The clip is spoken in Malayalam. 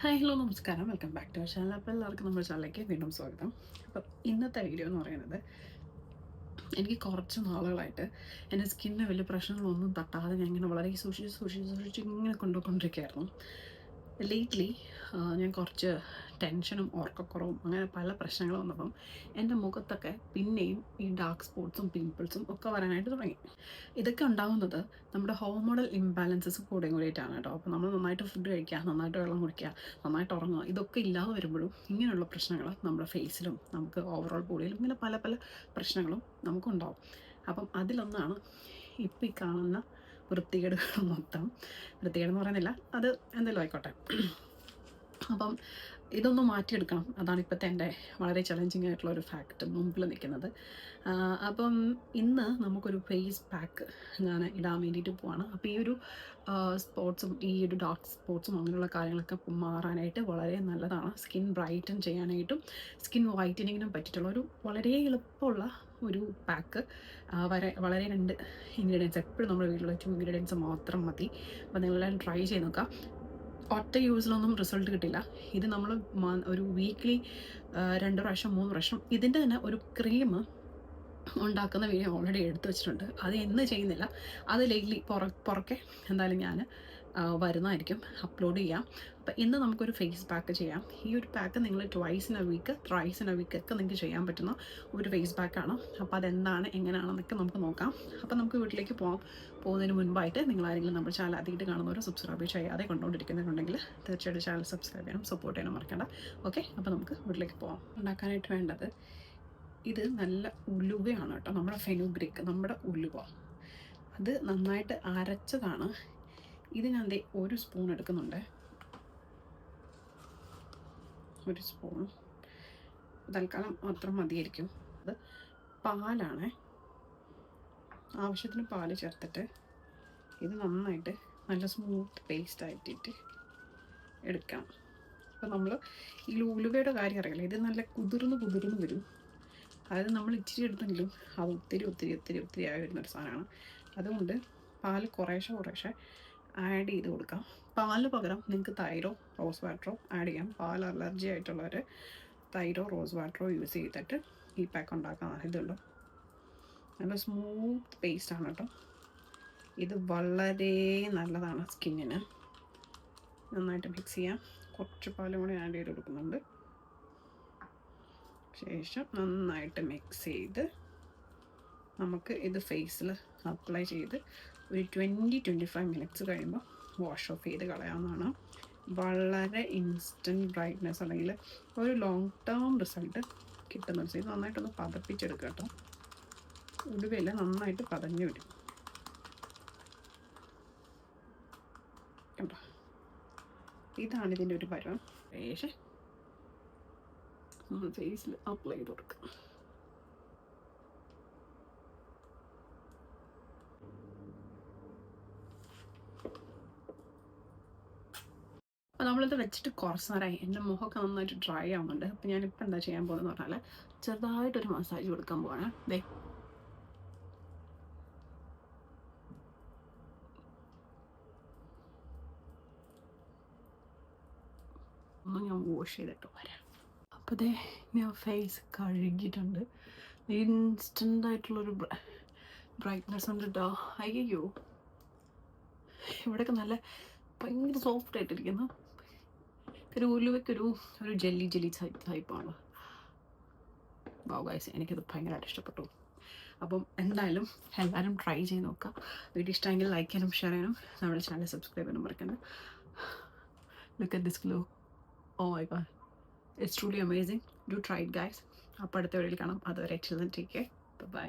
ഹായ് ഹലോ നമസ്കാരം. വെൽക്കം ബാക്ക് ടു ചാനൽ അപ്പോൾ എല്ലാവർക്കും നമ്മുടെ ചാനലിലേക്ക് വീണ്ടും സ്വാഗതം. അപ്പോൾ ഇന്നത്തെ വീഡിയോ എന്ന് പറയുന്നത് എനിക്ക് കുറച്ച് നാളുകളായിട്ട് എന്റെ സ്കിന്നിന് വലിയ പ്രശ്നങ്ങളൊന്നും തട്ടാതെ ഞാൻ ഇങ്ങനെ വളരെ സൂക്ഷിച്ച് സൂക്ഷിച്ച് സൂക്ഷിച്ച് ഇങ്ങനെ കൊണ്ടുപോയിക്കൊണ്ടിരിക്കുകയായിരുന്നു. ലേറ്റ്ലി ഞാൻ കുറച്ച് ടെൻഷനും ഓർക്കക്കുറവും അങ്ങനെ പല പ്രശ്നങ്ങൾ വന്നപ്പം എന്റെ മുഖത്തൊക്കെ പിന്നെയും ഈ ഡാർക്ക് സ്പോട്ട്സും പിമ്പിൾസും ഒക്കെ വരാനായിട്ട് തുടങ്ങി. ഇതൊക്കെ ഉണ്ടാകുന്നത് നമ്മുടെ ഹോർമോണൽ ഇംബാലൻസസ് കൂടെയും കൂടിയിട്ടാണ് കേട്ടോ. അപ്പോൾ നമ്മൾ നന്നായിട്ട് ഫുഡ് കഴിക്കുക നന്നായിട്ട് വെള്ളം കുടിക്കുക നന്നായിട്ട് ഉറങ്ങുക ഇതൊക്കെ ഇല്ലാതെ വരുമ്പോഴും ഇങ്ങനെയുള്ള പ്രശ്നങ്ങൾ നമ്മുടെ ഫേസിലും നമുക്ക് ഓവറോൾ ബോഡിയിലും ഇങ്ങനെ പല പല പ്രശ്നങ്ങളും നമുക്കുണ്ടാവും. അപ്പം അതിലൊന്നാണ് ഇപ്പം ഈ കാണുന്ന വൃത്തികേടുകൾ മൊത്തം. വൃത്തികേടെന്ന് പറയുന്നില്ല. അത് എന്തെങ്കിലും ആയിക്കോട്ടെ. അപ്പം ഇതൊന്ന് മാറ്റിയെടുക്കണം. അതാണ് ഇപ്പോഴത്തെ എന്റെ വളരെ ചലഞ്ചിങ് ആയിട്ടുള്ള ഒരു ഫാക്റ്റ് മുമ്പിൽ നിൽക്കുന്നത്. അപ്പം ഇന്ന് നമുക്കൊരു ഫേസ് പാക്ക് ഞാൻ ഇടാൻ വേണ്ടിയിട്ട് പോവാണ്. അപ്പോൾ ഈ ഒരു സ്പോട്സും ഈ ഒരു ഡാർക്ക് സ്പോട്സും അങ്ങനെയുള്ള കാര്യങ്ങളൊക്കെ മാറാനായിട്ട് വളരെ നല്ലതാണ്. സ്കിൻ ബ്രൈറ്റൻ ചെയ്യാനായിട്ടും സ്കിൻ വൈറ്റനിങ്ങിനും പറ്റിയിട്ടുള്ള ഒരു വളരെ എളുപ്പമുള്ള ഒരു പാക്ക് വരെ വളരെ രണ്ട് ഇൻഗ്രീഡിയൻസ് എപ്പോഴും നമ്മുടെ വീട്ടിലുള്ള ടു ഇൻഗ്രീഡിയൻസ് മാത്രം മതി. അപ്പോൾ നിങ്ങളെല്ലാം ട്രൈ ചെയ്ത് നോക്കാം ഒറ്റ യൂസിലൊന്നും റിസൾട്ട് കിട്ടില്ല ഇത് നമ്മൾ ഒരു വീക്ക്ലി രണ്ട് പ്രാവശ്യം മൂന്ന് പ്രാവശ്യം ഇതിന്റെ തന്നെ ഒരു ക്രീം ഉണ്ടാക്കുന്ന വീഡിയോ ഓൾറെഡി എടുത്തു വെച്ചിട്ടുണ്ട്. അത് ഇന്ന് ചെയ്യുന്നില്ല. അത് ലേറ്റ്ലി പുറ പുറക്കെ എന്തായാലും ഞാൻ വരുന്നതായിരിക്കും. അപ്ലോഡ് ചെയ്യാം. അപ്പോൾ ഇന്ന് നമുക്കൊരു ഫേസ് പാക്ക് ചെയ്യാം. ഈ ഒരു പാക്ക് നിങ്ങൾ twice in a week thrice in a week ഒക്കെ നിങ്ങൾക്ക് ചെയ്യാൻ പറ്റുന്ന ഒരു ഫേസ് പാക്കാണ് അപ്പോൾ അതെന്താണ് എങ്ങനെയാണെന്നൊക്കെ നമുക്ക് നോക്കാം. അപ്പോൾ നമുക്ക് വീട്ടിലേക്ക് പോകാം പോകുന്നതിന് മുൻപായിട്ട് നിങ്ങൾ ആരെങ്കിലും നമ്മുടെ ചാനൽ ആദ്യമായിട്ട് കാണുന്നവരോ സബ്സ്ക്രൈബ് ചെയ്യാതെ കണ്ടുകൊണ്ടിരിക്കുന്നുണ്ടെങ്കിൽ തീർച്ചയായിട്ടും ചാനൽ സബ്സ്ക്രൈബ് ചെയ്യണം സപ്പോർട്ട് ചെയ്യണം മറക്കണ്ട. ഓക്കെ അപ്പോൾ നമുക്ക് വീട്ടിലേക്ക് പോകാം ഉണ്ടാക്കാനായിട്ട് വേണ്ടത് ഇത് നല്ല ഉലുവയാണ് കേട്ടോ. നമ്മുടെ ഫെനുഗ്രിക്ക് നമ്മുടെ ഉലുവ. അത് നന്നായിട്ട് അരച്ചതാണ്. ഇത് ഞാൻ ദേ ഒരു സ്പൂൺ എടുക്കുന്നുണ്ട്. ഒരു സ്പൂൺ തൽക്കാലം മാത്രം മതിയായിരിക്കും. അത് പാലാണ്. ആവശ്യത്തിന് പാൽ ചേർത്തിട്ട് ഇത് നന്നായിട്ട് നല്ല സ്മൂത്ത് പേസ്റ്റ് ആയിട്ടിട്ട് എടുക്കണം. അപ്പോൾ നമ്മൾ ഈ ഉലുവയുടെ കാര്യം അറിയില്ല? ഇത് നല്ല കുതിർന്ന് കുതിർന്ന് വരും. അതായത് നമ്മൾ ഇച്ചിരി എടുത്തെങ്കിലും അത് ഒത്തിരി ഒത്തിരി ഒത്തിരി ഒത്തിരി ആയി വരുന്നൊരു സാധനമാണ്. അതുകൊണ്ട് പാൽ കുറേശ്ശെ കുറേശ്ശെ ആഡ് ചെയ്ത് കൊടുക്കാം. പാലിന് പകരം നിങ്ങൾക്ക് തൈരോ റോസ് വാട്ടറോ ആഡ് ചെയ്യാം. പാൽ അലർജി ആയിട്ടുള്ളവർ തൈരോ റോസ് വാട്ടറോ യൂസ് ചെയ്തിട്ട് ഈ പാക്ക് ഉണ്ടാക്കാൻ ഇതുള്ളൂ നല്ല സ്മൂത്ത് പേസ്റ്റാണ് കേട്ടോ. ഇത് വളരെ നല്ലതാണ് സ്കിന്നിന്. നന്നായിട്ട് മിക്സ് ചെയ്യാം. കുറച്ച് പാലും കൂടി ആഡ് ചെയ്ത് കൊടുക്കുന്നുണ്ട്. ശേഷം നന്നായിട്ട് മിക്സ് ചെയ്ത് നമുക്ക് ഇത് ഫേസിൽ അപ്ലൈ ചെയ്ത് ഒരു ട്വന്റി ട്വന്റി ഫൈവ് മിനിറ്റ്സ് കഴിയുമ്പോൾ വാഷ് ഓഫ് ചെയ്ത് കളയാവുന്നതാണ്. വളരെ ഇൻസ്റ്റന്റ് ബ്രൈറ്റ്നെസ് അല്ലെങ്കിൽ ഒരു ലോങ് ടേം റിസൾട്ട് കിട്ടുന്ന ഒരു ഇത് നന്നായിട്ടൊന്ന് പതപ്പിച്ചെടുക്കുക കേട്ടോ. ഉടുവയില്ല നന്നായിട്ട് പതഞ്ഞു വരും. കണ്ടോ? ഇതാണ് ഇതിന്റെ ഒരു പരുവം. ശേഷം നമ്മൾ ഫേസിൽ അപ്ലൈ ചെയ്ത് കൊടുക്കുക അപ്പോൾ നമ്മളിത് വെച്ചിട്ട് കുറച്ച് നേരമായി എന്റെ മുഖമൊക്കെ നന്നായിട്ട് ഡ്രൈ ആവുന്നുണ്ട്. അപ്പോൾ ഞാനിപ്പോൾ എന്താ ചെയ്യാൻ പോകുന്നത് പറഞ്ഞാൽ ചെറുതായിട്ടൊരു മസാജ് കൊടുക്കാൻ പോവാണ്. ദേ. ഒന്ന് ഞാൻ വാഷ് ചെയ്തിട്ട് വരാം. അപ്പോൾ ദേ ഞാൻ ഫേസ് കഴുകിയിട്ടുണ്ട്. ഇൻസ്റ്റന്റ് ആയിട്ടുള്ളൊരു ബ്രൈറ്റ്നെസ് ഉണ്ട് കേട്ടോ അയ്യോ ഇവിടെയൊക്കെ നല്ല ഭയങ്കര സോഫ്റ്റ് ആയിട്ടിരിക്കുന്നു. ഒരു ഉലുവയ്ക്ക് ഒരു ജെല്ലി ജെല്ലി ടൈപ്പാണ് ബാബായ്സ് എനിക്കത് ഭയങ്കരമായിട്ട് ഇഷ്ടപ്പെട്ടു. അപ്പം എന്തായാലും എല്ലാവരും ട്രൈ ചെയ്ത് നോക്കുക. വീഡിയോ ഇഷ്ടമെങ്കിൽ ലൈക്ക് ചെയ്യാനും ഷെയർ ചെയ്യാനും നമ്മുടെ ചാനൽ സബ്സ്ക്രൈബ് ചെയ്യാനും മറക്കണ്ട. Look at this glow oh my god it's truly amazing do try it guys അപ്പോൾ അടുത്ത വീഡിയോയിൽ കാണാം. അതുവരെ ടേക്ക് കെയർ ബൈ